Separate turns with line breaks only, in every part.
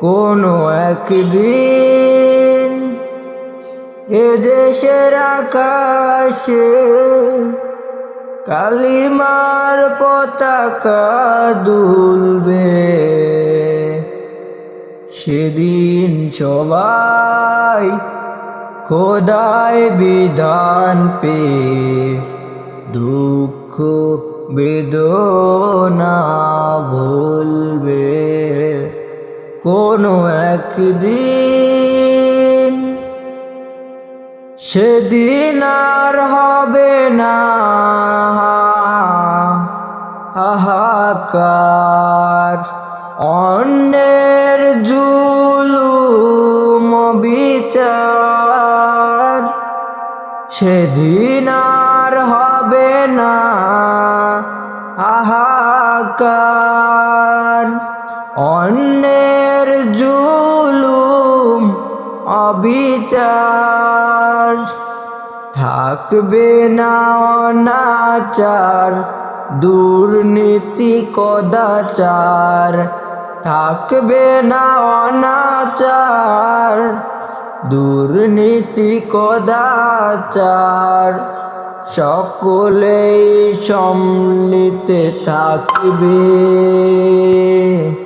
কোনো একদিন এদেশের আকাশে কালিমার পতাকা দুলবে। সেদিন সবাই খোদায় বিধান পে দুঃখ বেদনা ভুলবে কোনো একদিন, সেদিন আর হবে না। হাহাকার, অন্যের জুলুম বিচার সেদিন আর হবে না। হাহাকার অন্যের জুলুম, অবিচার। থাকবে না অনাচার, দুর্নীতি কদাচার। থাকবে না অনাচার, দুর্নীতি কদাচার। সকলেই সম্মিলিতে থাকবে।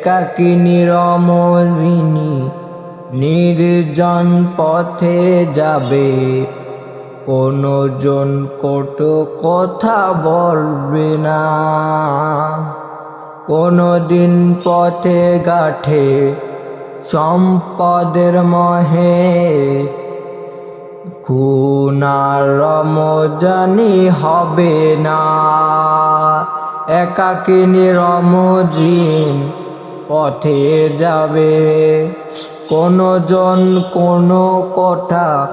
একাকী নিরমদিনী নির্জন পথে যাবে। কোনো জন কটো কথা বলবে না। কোনো দিন পথে গাঠে সম্পদের মহে। খুনার রমজানি হবে না। একাকিনী রমজিন পথে যাবে। কোনো জন কোনো কথা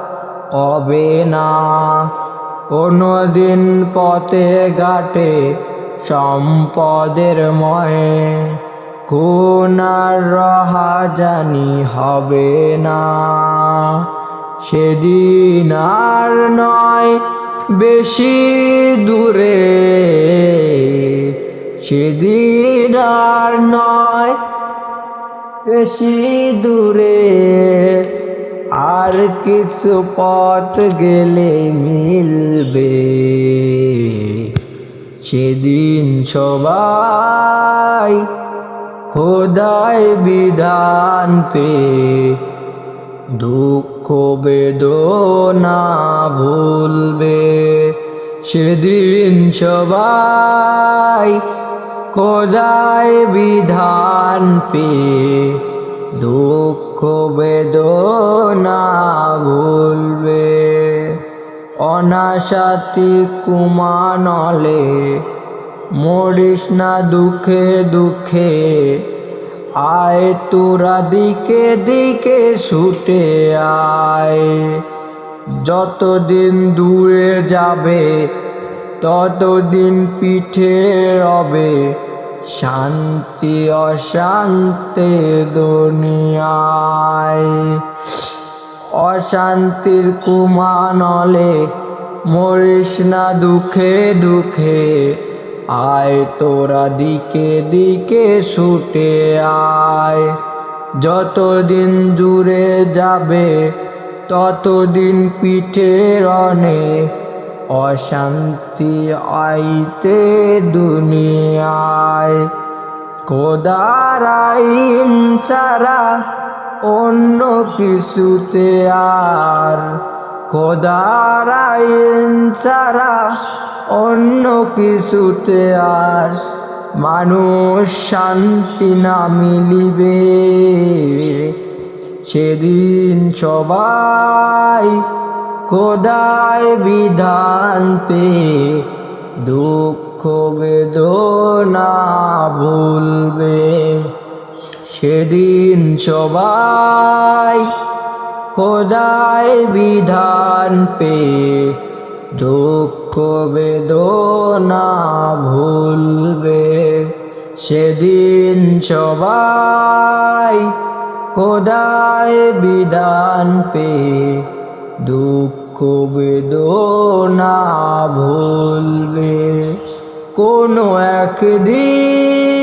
কবে না। কোনো দিন পথে ঘাটে সম্পদের ময়ে খুনার রহা জানি হবে না। সেদিন আর নয়, বেশি দূরে। সেদিন আর নয় বেশি দূরে। আর কিছু পথ গেলে মিলবে। সেদিন সবাই খোদায় বিধান পে দুঃখ বেদনা ভুলবে। সেদিন সবাই খোদায় বিধান পে, দুঃখ বেদনা ভুলবে। অনাশাতি কুমানলে মরিস না দুঃখে দুঃখে, আয় তোরা দিকে দিকে ছুটে আয়। যতদিন দূরে যাবে, ততদিন পিঠে রবে শান্তি, অশান্তি দুনিয়ায়। অশান্তির কুমানলে মরিস না দুঃখে দুঃখে, আয় তোরা দিকে দিকে ছুটে আয়। যতদিন দূরে যাবে, ততদিন পিঠে রনে অশান্তি আইতে দুনিয়ায়। খোদার আইন সারা অন্য কিছুতে আর। খোদার সারা অন্য কিছুতে আর। মানুষ শান্তি না মিলিবে। সেদিন সবাই খোদায় বিধান পে দুঃখ বেদনা ভুলবে। সেদিন সবাই খোদায় বিধান পে দুঃখ বেদনা ভুলবে। সেদিন সবাই খোদায় বিধান পে দুঃখ বেদনা ভুলবে। কোনো একদিন